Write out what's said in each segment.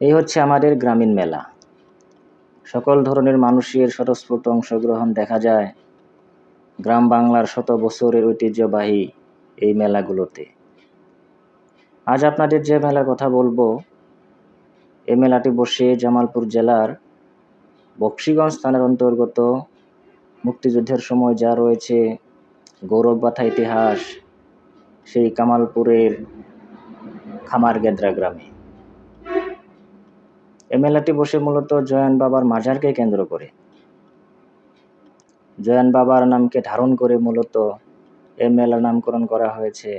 এই হচ্ছে আমাদের গ্রামীণ মেলা। সকল ধরনের মানুষের স্বতঃস্ফূর্ত অংশগ্রহণ দেখা যায় গ্রাম বাংলার শত বছরের ঐতিহ্যবাহী এই মেলাগুলোতে। আজ আপনাদের যে মেলার কথা বলব এই মেলাটি বসে জামালপুর জেলার বক্সিগঞ্জ থানার অন্তর্গত মুক্তিযুদ্ধের সময় যা রয়েছে, গৌরব গৌরবগাথা ইতিহাস, সেই কামালপুরের খামার গেদ্রা গ্রামে। এ মেলাটি বসে মূলত জয়ান বাবার মাজারকে কেন্দ্র করে। জয়ান বাবার নামকে ধারণ করে মূলত এ মেলার নামকরণ করা হয়েছে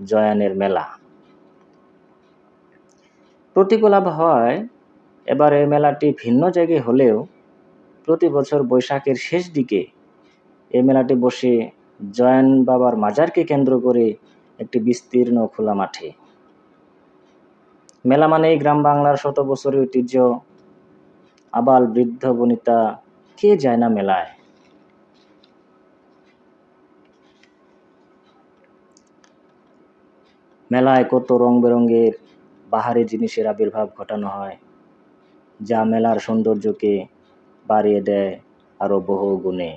জয়ানের মেলা। প্রতিকূল আবহাওয়ায় এবার এই মেলাটি ভিন্ন জায়গায় হলেও প্রতি বছর বৈশাখের শেষ দিকে এই মেলাটি বসে জয়ান বাবার মাজারকে কেন্দ্র করে একটি বিস্তীর্ণ খোলা মাঠে মেলা মানেই গ্রাম বাংলার শত বছরের ঐতিহ্য। আবাল বৃদ্ধ বনিতা, কে যায় না মেলায়? মেলায় কত রং বেরঙের বাহারি জিনিসের আবির্ভাব ঘটানো হয়, যা মেলার সৌন্দর্যকে বাড়িয়ে দেয় আরও বহু গুণে।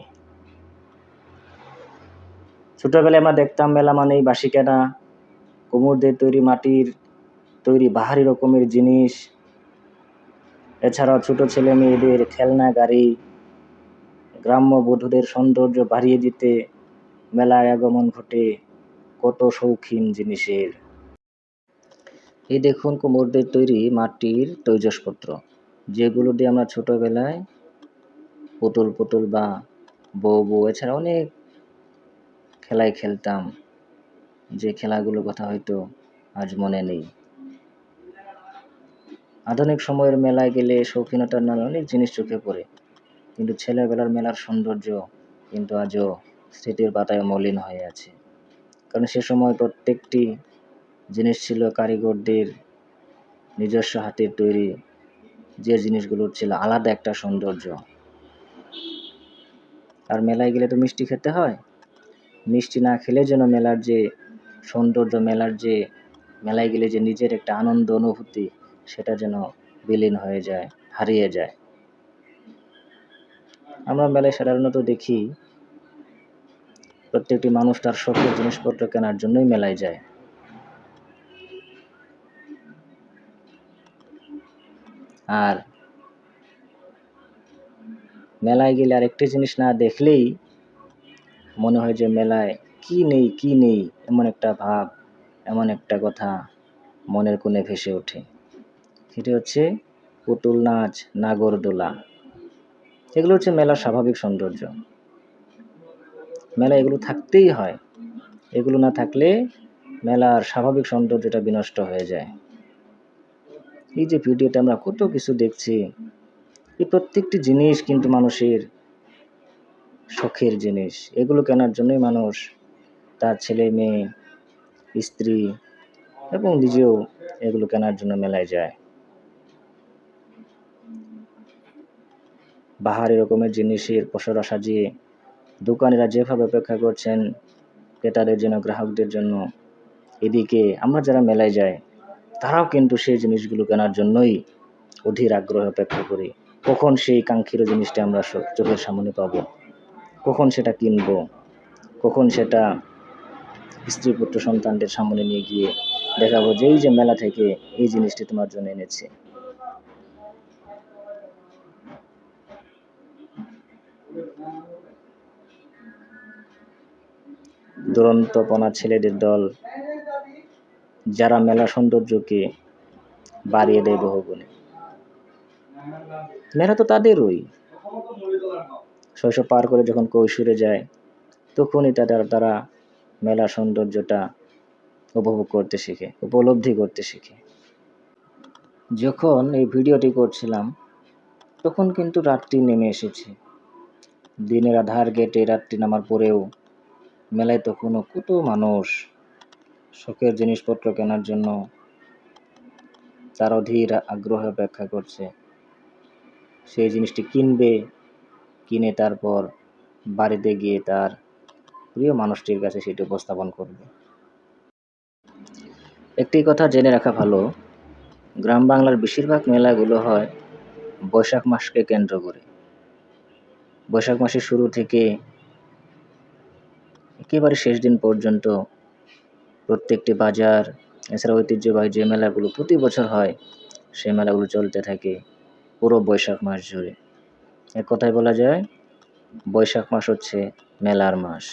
ছোটবেলায় আমরা দেখতাম, মেলা মানেই বাসি কেনা কুমুরদের তৈরি মাটির তৈরি বাহারি রকমের জিনিস। এছাড়াও ছোট ছেলে মেয়েদের খেলনা, গাড়ি, গ্রাম্য বধূদের সৌন্দর্য বাড়িয়ে দিতে মেলায় আগমন ঘটে কত শৌখিন জিনিসের। এই দেখুন কুমোরদের তৈরি মাটির তৈজসপত্র, যেগুলো দিয়ে আমরা ছোটোবেলায় পুতুল পুতুল বা বউ বউ, এছাড়া অনেক খেলায় খেলতাম। যে খেলাগুলোর কথা হয়তো আজ মনে নেই। আধুনিক সময়ের মেলায় গেলে শৌখিনতার নামে অনেক জিনিস চোখে পড়ে। কিন্তু ছেলেবেলার মেলার সৌন্দর্য কিন্তু আজও স্মৃতির পাতায় মলিন হয়ে আছে। কারণ সে সময় প্রত্যেকটি জিনিস ছিল কারিগরদের নিজস্ব হাতের তৈরি। যে জিনিসগুলোর ছিল আলাদা একটা সৌন্দর্য। আর মেলায় গেলে তো মিষ্টি খেতে হয়। মিষ্টি না খেলে যেন মেলার যে সৌন্দর্য, মেলার যে, মেলায় গেলে যে নিজের একটা আনন্দ, অনুভূতি সেটা যেন বিলীন হয়ে যায়, হারিয়ে যায়। আমরা মেলায় সাধারণত দেখি, প্রত্যেকটি মানুষ তার শখের জিনিসপত্র কেনার জন্যই মেলায় যায়। আর মেলায় গেলে আরেকটি জিনিস না দেখলেই মনে হয় যে মেলায় কি নেই কি নেই, এমন একটা ভাব, এমন একটা কথা মনের কোণে ভেসে ওঠে। সেটি হচ্ছে পুতুল নাচ নাগরদোলা। এগুলো হচ্ছে মেলার স্বাভাবিক সৌন্দর্য। মেলা এগুলো থাকতেই হয়। এগুলো না থাকলে মেলার স্বাভাবিক সৌন্দর্যটা বিনষ্ট হয়ে যায়। এই যে ভিডিওতে আমরা কত কিছু দেখছি, এই প্রত্যেকটি জিনিস কিন্তু মানুষের শখের জিনিস। এগুলো কেনার জন্যই মানুষ তার ছেলে, মেয়ে, স্ত্রী এবং নিজেও এগুলো কেনার জন্য মেলায় যায়। বাহারি রকমের জিনিসের পসরা সাজিয়ে দোকানিরা যেভাবে অপেক্ষা করছেন, ক্রেতাদের জন্য, গ্রাহকদের জন্য, এদিকে আমরা যারা মেলায় যাই, তারাও কিন্তু সেই জিনিসগুলো কেনার জন্যই অধীর আগ্রহে অপেক্ষা করি। কখন সেই কাঙ্ক্ষিত জিনিসটা আমরা চোখের সামনে পাবো? কখন সেটা কিনবো? কখন সেটা স্ত্রী পুত্র সন্তানদের সামনে নিয়ে গিয়ে দেখাবো যে এই যে মেলা থেকে এই জিনিসটি তোমার জন্য এনেছি। দুরন্তপনা ছেলেদের দল, যারা মেলা সৌন্দর্যকে বাড়িয়ে দেয় বহুগুণে। মেলা তো তাদেরই। শৈশব পার করে যখন কৈশোরে যায়, তখনই তাদের তারা মেলা সৌন্দর্যটা উপভোগ করতে শিখে, উপলব্ধি করতে শিখে। যখন এই ভিডিওটি করছিলাম, তখন কিন্তু রাত্রি নেমে এসেছে। দিনের আধার গেটে রাত্রি নামার পরেও মেলায় তখনও কত মানুষ। শখের জিনিসপত্র কেনার জন্য তার অধীর আগ্রহে অপেক্ষা করছে। সেই জিনিসটি কিনবে, কিনে তারপর বাড়িতে গিয়ে তার প্রিয় মানুষটির কাছে সেটি উপস্থাপন করবে। একটি কথা জেনে রাখা ভালো, গ্রাম বাংলার বেশিরভাগ মেলাগুলো হয় বৈশাখ মাসকে কেন্দ্র করে। বৈশাখ মাসের শুরু থেকে একেবারে শেষ দিন পর্যন্ত প্রত্যেকটি বাজার, এছাড়া ঐতিহ্যবাহী যে মেলাগুলো প্রতি বছর হয়, সেই মেলাগুলো চলতে থাকে পুরো বৈশাখ মাস জুড়ে। এক কথায় বলা যায়, বৈশাখ মাস হচ্ছে মেলার মাস।